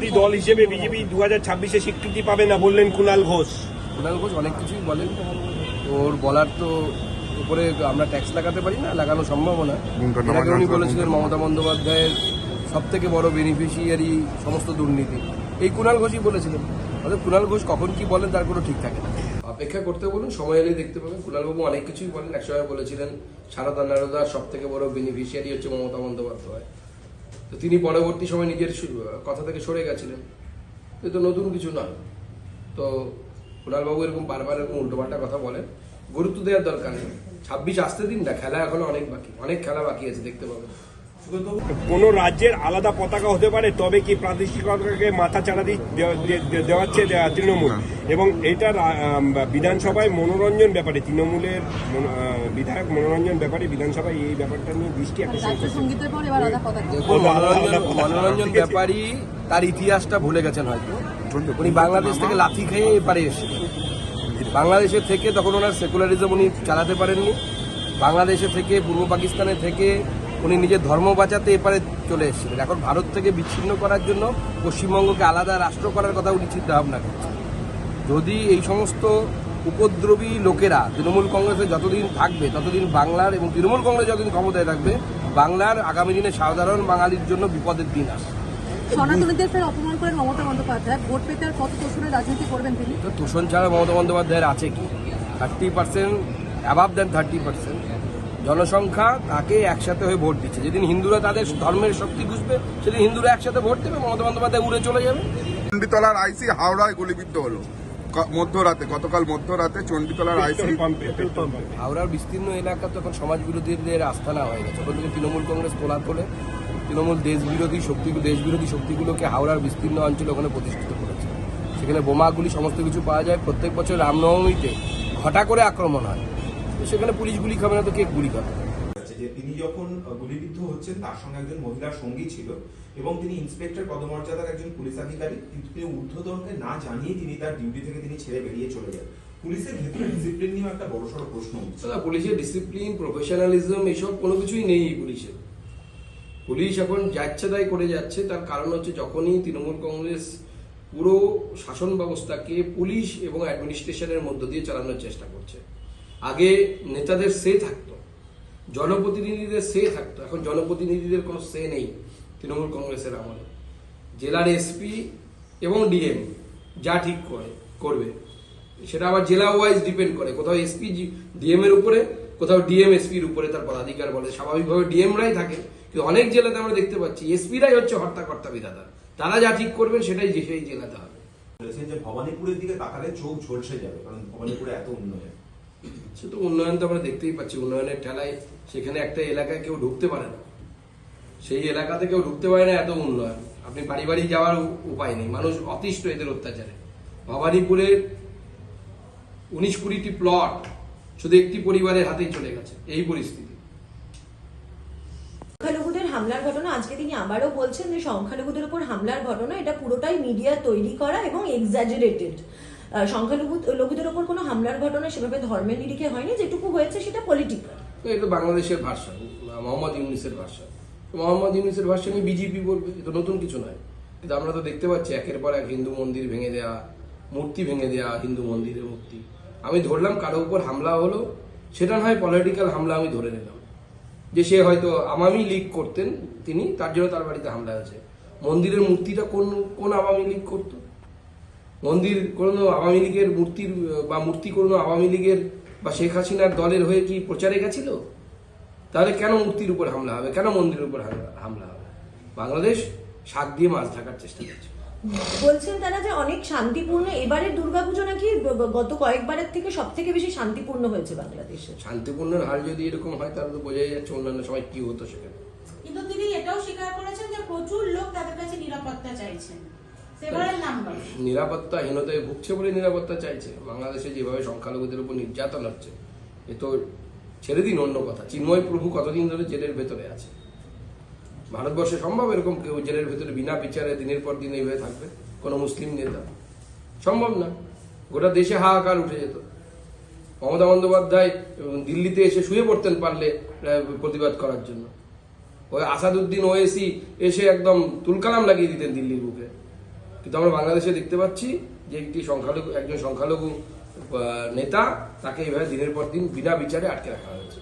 বিরোধী দল হিসেবে বিজেপি দু হাজার ছাব্বিশে স্বীকৃতি পাবে না বললেন কুণাল ঘোষ। কুণাল ঘোষ অনেক কিছুই বলেন। ওর বলার তো উপরে আমরা ট্যাক্স লাগাতে পারি না লাগানো সম্ভব না। উনি বলেছিলেন মমতা বন্দ্যোপাধ্যায়ের সব থেকে বড় বেনিফিশিয়ারি সমস্ত দুর্নীতি। এই কুণাল ঘোষই বলেছিলেন। অর্থাৎ কুণাল ঘোষ কখন কি বলেন তার কোনো ঠিক থাকে না। অপেক্ষা করতে বলুন সময় এলেই দেখতে পাবেন। কুণালবাবু অনেক কিছুই বলেন। একসময় বলেছিলেন সারদা নারদার সব থেকে বড় বেনিফিশিয়ারি হচ্ছে মমতা বন্দ্যোপাধ্যায়। তো তিনি পরবর্তী সময় নিজের কথা থেকে সরে গেছিলেন। এ তো নতুন কিছু নয়। তো কুণালবাবু এরকম বারবার এরকম উল্টোপাল্টা কথা বলেন। গুরুত্ব দেওয়ার দরকার নেই। ছাব্বিশ আসতে দিন না, খেলা এখনও অনেক বাকি, অনেক খেলা বাকি আছে দেখতে পাবেন। কোন রাজ্যের আলাদা পতাকা হতে পারে তবে কি প্রাদেশিকতাকে মাথা চাড়া দেওয়াচ্ছে তৃণমূল? এবং এটা বিধানসভায় মনোরঞ্জন ব্যাপারে তৃণমূলের মনো- বিধায়ক মনোরঞ্জন ব্যাপারে বিধানসভায় এই ব্যাপারটা নিয়ে দৃষ্টি মনোরঞ্জন মনোরঞ্জন ব্যাপারী তার ইতিহাসটা ভুলে গেছেন হয়তো। উনি বাংলাদেশ থেকে লাথি খেয়ে এপারে এসেছিলেন বাংলাদেশের থেকে তখন ওনার সেকুলারিজম উনি চালাতে পারেননি। বাংলাদেশে থেকে পূর্ব পাকিস্তানে থেকে উনি নিজের ধর্ম বাঁচাতে এপারে চলে এসেছিলেন। এখন ভারত থেকে বিচ্ছিন্ন করার জন্য পশ্চিমবঙ্গকে আলাদা রাষ্ট্র করার কথা উনি চিন্তা ভাবনা করছেন। যদি এই সমস্ত উপদ্রবী লোকেরা তৃণমূল কংগ্রেসে যতদিন থাকবে ততদিন বাংলার এবং তৃণমূল কংগ্রেস যতদিন ক্ষমতায় থাকবে বাংলার আগামী দিনে সাধারণ বাঙালির জন্য বিপদের দিন আসবে। সনাতনীদের ফের অপমান করেন মমতা বন্দ্যোপাধ্যায়। ভোট পেতে আর কত তোষণের রাজনীতি করবেন তিনি? তো তোষণ ছাড়া মমতা বন্দ্যোপাধ্যায়ের আছে কি? Thirty percent above then thirty percent জনসংখ্যা তাকে একসাথে হয়ে ভোট দিচ্ছে। যেদিন হিন্দুরা তাদের ধর্মের শক্তি বুঝবে সেদিন হিন্দুরা একসাথে ভোট দেবে মমতা বন্দ্যোপাধ্যায় উড়ে চলে যাবে। চণ্ডীতলার আইসি হাওড়ায় গুলিবিদ্ধ হলো। মধ্যরাতে গতকাল মধ্যরাতে চণ্ডীতলার আইসি হাওড়ার বিস্তীর্ণ এলাকা তো এখন সমাজ বিরোধীদের আস্থানা হয়ে গেছে। ওখান থেকে তৃণমূল কংগ্রেস তোলা তোলে তৃণমূল দেশ বিরোধী শক্তি দেশ বিরোধী শক্তিগুলোকে হাওড়ার বিস্তীর্ণ অঞ্চলে ওখানে প্রতিষ্ঠিত করেছে। সেখানে বোমাগুলি সমস্ত কিছু পাওয়া যায়। প্রত্যেক বছর রামনবমীতে ঘটা করে আক্রমণ হয়। সেখানে পুলিশ গুলি খাবে না তো কে গুলি খাবে? যে তিনি যখন গুলিবিদ্ধ হচ্ছেন তার সঙ্গে একজন মহিলার সঙ্গী ছিল এবং তিনি ইন্সপেক্টর পদমর্যাদার একজন পুলিশ আধিকারিক কিন্তু তিনি ঊর্ধ্বতনকে না জানিয়ে তিনি তার ডিউটি থেকে তিনি ছেড়ে বেরিয়ে চলে যান। পুলিশের ভেতরে ডিসিপ্লিন নিয়েও একটা বড়সড় প্রশ্ন উঠছে। পুলিশের ডিসিপ্লিন প্রফেশনালিজম এসব কোনো কিছুই নেই পুলিশের। পুলিশ এখন যাচ্ছে তাই করে যাচ্ছে তার কারণ হচ্ছে যখনই তৃণমূল কংগ্রেস পুরো শাসন ব্যবস্থাকে পুলিশ এবং অ্যাডমিনিস্ট্রেশনের মধ্য দিয়ে চালানোর চেষ্টা করছে। আগে নেতাদের সে থাকতো, জনপ্রতিনিধিদের সে থাকতো, এখন জনপ্রতিনিধিদের কোনো সে নেই তৃণমূল কংগ্রেসের আমলে। জেলার এসপি এবং ডিএম যা ঠিক করে, করবে। সেটা আবার জেলা ওয়াইজ ডিপেন্ড করে, কোথাও এসপি ডিএম এর উপরে, কোথাও ডিএম এসপির উপরে তার পদাধিকার বলে। স্বাভাবিকভাবে ডিএমরাই থাকে, কিন্তু অনেক জেলাতে আমরা দেখতে পাচ্ছি এসপিরাই হচ্ছে হর্তাকর্তা বিধাতা। তারা যা ঠিক করবেন সেটাই সেই জেলাতে হবে। যে ভবানীপুরের দিকে তাকালে চোখ ঝলসে যাবে, কারণ ভবানীপুরে এত উন্নয়ন। সে তো উন্নয়ন তো আমরা দেখতেই পাচ্ছি। উন্নয়নের ঠেলায় সেখানে একটা এলাকায় কেউ ঢুকতে পারে না। সেই এলাকাতে কেউ ঢুকতে পারে না, এত উন্নয়ন। আপনি বাড়ি বাড়ি যাওয়ার উপায় নেই। মানুষ অতিষ্ঠ এদের অত্যাচারে। ভবানীপুরের উনিশ কুড়িটি প্লট শুধু একটি পরিবারের হাতেই চলে গেছে, এই পরিস্থিতি। সংখ্যালঘুদের হামলার ঘটনা, আজকে তিনি আবারও বলছেন যে সংখ্যালঘুদের উপর হামলার ঘটনা, এটা পুরোটাই মিডিয়া তৈরি করা এবং এক্সাজারেটেড সংখ্যালঘু লঘুদের ওপর কোনো হামলার ঘটনা সেভাবে ধর্মের নিরিখে হয়নি, যেটুকু হয়েছে সেটা পলিটিক্যাল এটা বাংলাদেশের ভাষা, মোহাম্মদ ইউনিসের ভাষা। মোহাম্মদ ইউনিসের ভাষা নিয়ে বিজেপি বলবে, এটা নতুন কিছু নয়। কিন্তু আমরা তো দেখতে পাচ্ছি একের পর এক হিন্দু মন্দির ভেঙে দেওয়া মূর্তি ভেঙে দেওয়া হিন্দু মন্দিরের মূর্তি। আমি ধরলাম কারও উপর হামলা হলো, সেটা নয় পলিটিক্যাল হামলা আমি ধরে নিলাম। যে সে হয়তো আওয়ামী লীগ করতেন তিনি, তার জন্য তার বাড়িতে হামলা হয়েছে। মন্দিরের মূর্তিটা কোন কোন আওয়ামী লীগ করতো? মন্দির কোনো আওয়ামী লীগের মূর্তির বা মূর্তি কোনো আওয়ামী লীগের বা শেখ হাসিনার দলের হয়ে কি প্রচারে গেছিল? তাহলে কেন মূর্তির উপর হামলা হবে? কেন মন্দিরের উপর হামলা- হবে? বাংলাদেশ শাক দিয়ে মাছ ঢাকার চেষ্টা করছে। বলছেন তারা যে অনেক শান্তিপূর্ণ এবারের দুর্গাপুজো নাকি গত কয়েকবারের থেকে সব থেকে বেশি শান্তিপূর্ণ হয়েছে বাংলাদেশে? শান্তিপূর্ণের হাল যদি এরকম হয় তাহলে তো বোঝাই যাচ্ছে অন্যান্য সময় কি হতো সেখানে। কিন্তু তিনি এটাও স্বীকার করেছেন যে প্রচুর লোক তাদের কাছে নিরাপত্তা চাইছেন। নিরাপত্তাহীনতায় ভুগছে বলে নিরাপত্তা চাইছে। বাংলাদেশে যেভাবে সংখ্যালঘুদের উপর নির্যাতন হচ্ছে, এ তো ছেড়ে দিন অন্য কথা। চিন্ময় প্রভু কতদিন ধরে জেলের ভেতরে আছে? ভারতবর্ষে সম্ভব এরকম কেউ জেলের ভেতরে বিনা বিচারে দিনের পর দিন এইভাবে থাকবে? কোনো মুসলিম নেতা? সম্ভব না। গোটা দেশে হাহাকার উঠে যেত। মমতা বন্দ্যোপাধ্যায় দিল্লিতে এসে শুয়ে পড়তেন পারলে প্রতিবাদ করার জন্য। ওই আসাদুদ্দিন ওয়েসি এসে একদম তুলকালাম লাগিয়ে দিতেন দিল্লির বুকে। কিন্তু আমরা বাংলাদেশে দেখতে পাচ্ছি যে একটি সংখ্যালঘু, একজন সংখ্যালঘু নেতা তাকে এইভাবে দিনের পর দিন বিনা বিচারে আটকে রাখা হয়েছে।